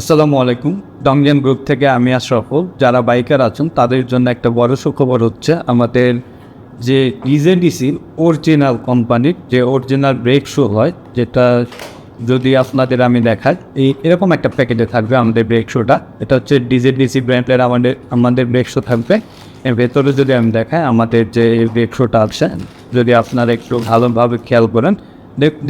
আসসালামু আলাইকুম। ডংজেন গ্রুপ থেকে আমি আশরাফুল। যারা বাইকার আছেন, তাদের জন্য একটা বড় সুখবর হচ্ছে, আমাদের যে ইজেডিসি অরিজিনাল কোম্পানির যে অরিজিনাল ব্রেক শু হয়, যেটা যদি আপনাদের আমি দেখাই, এই এরকম একটা প্যাকেটে থাকবে আমাদের ব্রেক শুটা এটা হচ্ছে ডিজেডিসি ব্র্যান্ডের আমাদের আমাদের ব্রেক শু থাকবে। এর ভেতরে যদি আমি দেখাই, আমাদের যে ব্রেক শুটা আছে, যদি আপনারা একটু ভালোভাবে খেয়াল করেন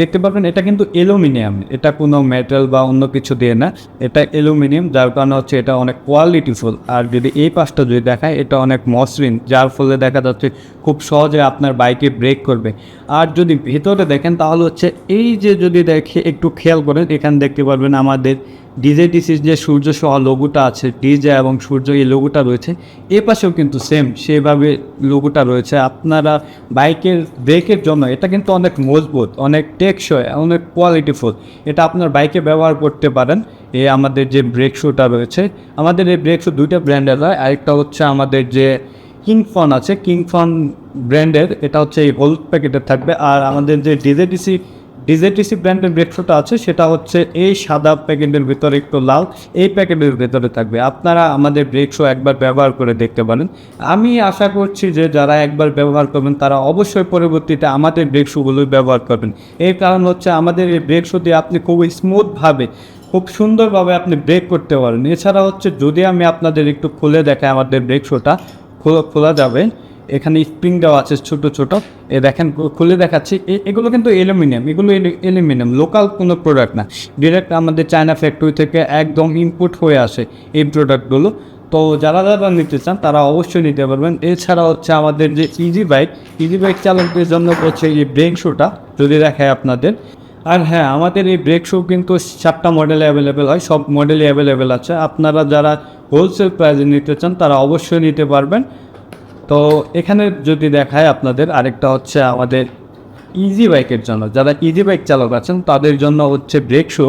দেখতে পাবেন এটা কিন্তু অ্যালুমিনিয়াম। এটা কোনো মেটাল বা অন্য কিছু দিয়ে না। এটা অ্যালুমিনিয়াম, যার কারণে হচ্ছে এটা অনেক কোয়ালিটিফুল আর যদি এই পাশটা যদি দেখায়, এটা অনেক মসৃণ, যার ফলে দেখা যাচ্ছে খুব সহজে আপনার বাইকে ব্রেক করবে। আর যদি ভেতরে দেখেন, তাহলে হচ্ছে এই যে যদি দেখে একটু খেয়াল করেন, এখানে দেখতে পারবেন আমাদের ডিজে ডিসির যে সূর্য সহ লোগোটা আছে ডিজে এবং সূর্য এই লোগোটা রয়েছে, এ পাশেও কিন্তু সেম সেভাবে লোগোটা রয়েছে। আপনারা বাইকের ব্রেকের জন্য, এটা কিন্তু অনেক মজবুত, অনেক টেকসই, অনেক কোয়ালিটিফুল এটা আপনার বাইকে ব্যবহার করতে পারেন। এ আমাদের যে ব্রেক শুটা রয়েছে, আমাদের এই ব্রেক শু দুইটা ব্র্যান্ডের হয়। আরেকটা হচ্ছে আমাদের যে কিংফন আছে কিংফন ব্র্যান্ডের এটা হচ্ছে এই হলুদ প্যাকেটের থাকবে। আর আমাদের যে ডিজেডিসি ডিজেটিসি ব্র্যান্ডের ব্রেকশোটা আছে, সেটা হচ্ছে এই সাদা প্যাকেটের ভিতরে একটু লাল, এই প্যাকেটের ভিতরে থাকবে। আপনারা আমাদের ব্রেকশো একবার ব্যবহার করে দেখতে পারেন। আমি আশা করছি যে যারা একবার ব্যবহার করবেন, তারা অবশ্যই পরবর্তীতে আমাদের ব্রেকশোগুলোই ব্যবহার করবেন। এর কারণ হচ্ছে আমাদের এই ব্রেকশো দিয়ে আপনি খুব স্মুথভাবে খুব সুন্দরভাবে আপনি ব্রেক করতে পারেন। এছাড়া হচ্ছে যদি আমি আপনাদের একটু খুলে দেখাই আমাদের ব্রেকশোটা খোলা যাবে। এখানে স্প্রিং দেওয়া আছে ছোট ছোট। এ দেখেন খুলে দেখাচ্ছি। এগুলো কিন্তু অ্যালুমিনিয়াম এগুলো অ্যালুমিনিয়াম লোকাল কোনো প্রোডাক্ট না। ডিরেক্ট আমাদের চায়না ফ্যাক্টরি থেকে একদম ইনপুট হয়ে আসে এই প্রোডাক্টগুলো তো যারা যারা নিতে চান, তারা অবশ্যই নিতে পারবেন। এছাড়া হচ্ছে আমাদের যে ইজি বাইক ইজি বাইক চালকদের জন্য হচ্ছে এই ব্রেক শোটা যদি দেখায় আপনাদের। আর হ্যাঁ আমাদের এই ব্রেক শো কিন্তু সাতটা মডেলে অ্যাভেলেবেল হয়, সব মডেলই অ্যাভেলেবেল আছে। আপনারা যারা হোলসেল প্রাইসে নিতে চান, তারা অবশ্যই নিতে পারবেন। তো এখানে যদি দেখায় আপনাদের, আরেকটা হচ্ছে আমাদের ইজি বাইকের জন্য। যারা ইজি বাইক চালক আছেন, তাদের জন্য হচ্ছে ব্রেক শো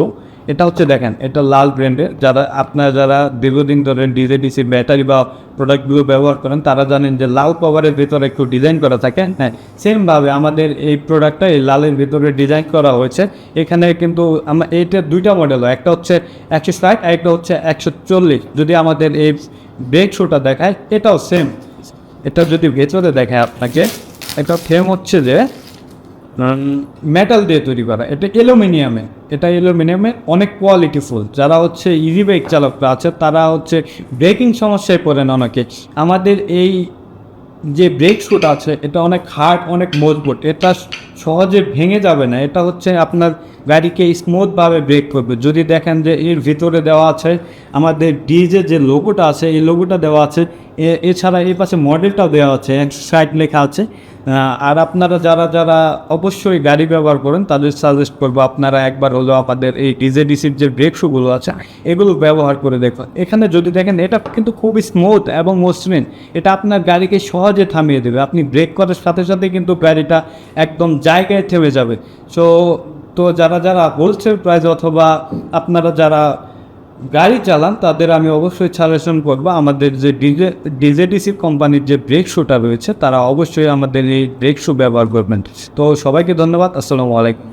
এটা হচ্ছে দেখেন, এটা লাল ব্র্যান্ডের যারা, আপনারা যারা দীর্ঘদিন ধরে ডিজেডিসি ব্যাটারি বা প্রোডাক্টগুলো ব্যবহার করেন, তারা জানেন যে লাল কভারের ভিতরে একটু ডিজাইন করা থাকে। হ্যাঁ সেমভাবে আমাদের এই প্রোডাক্টটা এই লালের ভিতরে ডিজাইন করা হয়েছে। এখানে কিন্তু আমার এইটা দুইটা মডেল হয়। একটা হচ্ছে একশো ষাট, আর একটা হচ্ছে একশো চল্লিশ। যদি আমাদের এই ব্রেক শোটা দেখায়, এটাও সেম এটা যদি ভেতরে দেখে আপনাকে, একটা ফ্রেম হচ্ছে যে মেটাল দিয়ে তৈরি করা। এটা অ্যালুমিনিয়ামে। এটা অ্যালুমিনিয়ামে অনেক কোয়ালিটিফুল যারা হচ্ছে ইজি বাইক চালকরা আছে, তারা হচ্ছে ব্রেকিং সমস্যায় পড়েন অনেকে। আমাদের এই যে ব্রেক শুট আছে, এটা অনেক হার্ড অনেক মজবুত। এটা সহজে ভেঙে যাবে না। এটা হচ্ছে আপনার গাড়িকে স্মুথভাবে ব্রেক করবে। যদি দেখেন যে এর ভিতরে দেওয়া আছে, আমাদের ডিজে যে লোগোটা আছে, এই লোগোটা দেওয়া আছে এছাড়া এই পাশে মডেলটাও দেওয়া আছে একশো ষাট লেখা আছে। আর আপনারা যারা যারা অবশ্যই গাড়ি ব্যবহার করেন, তাদের সাজেস্ট করব আপনারা একবার হলো আমাদের এই ডিজে ডিসির যে ব্রেক শুগুলো আছে, এগুলো ব্যবহার করে দেখুন। এখানে যদি দেখেন, এটা কিন্তু খুবই স্মুথ এবং মসৃণ। এটা আপনার গাড়িকে সহজে থামিয়ে দেবে। আপনি ব্রেক করার সাথে সাথে কিন্তু গাড়িটা একদম জায়গায় থেমে যাবে। সো তো যারা যারা হোলসেল প্রাইস অথবা আপনারা যারা গাড়ি চালান, তাদের আমি অবশ্যই সাজেশন করব, আমাদের যে ডিজে, ডিজেডিসি কোম্পানির যে ব্রেক শোটা রয়েছে, তারা অবশ্যই আমাদের এই ব্রেক শো ব্যবহার করবেন। তো সবাইকে ধন্যবাদ, আসসালামু আলাইকুম।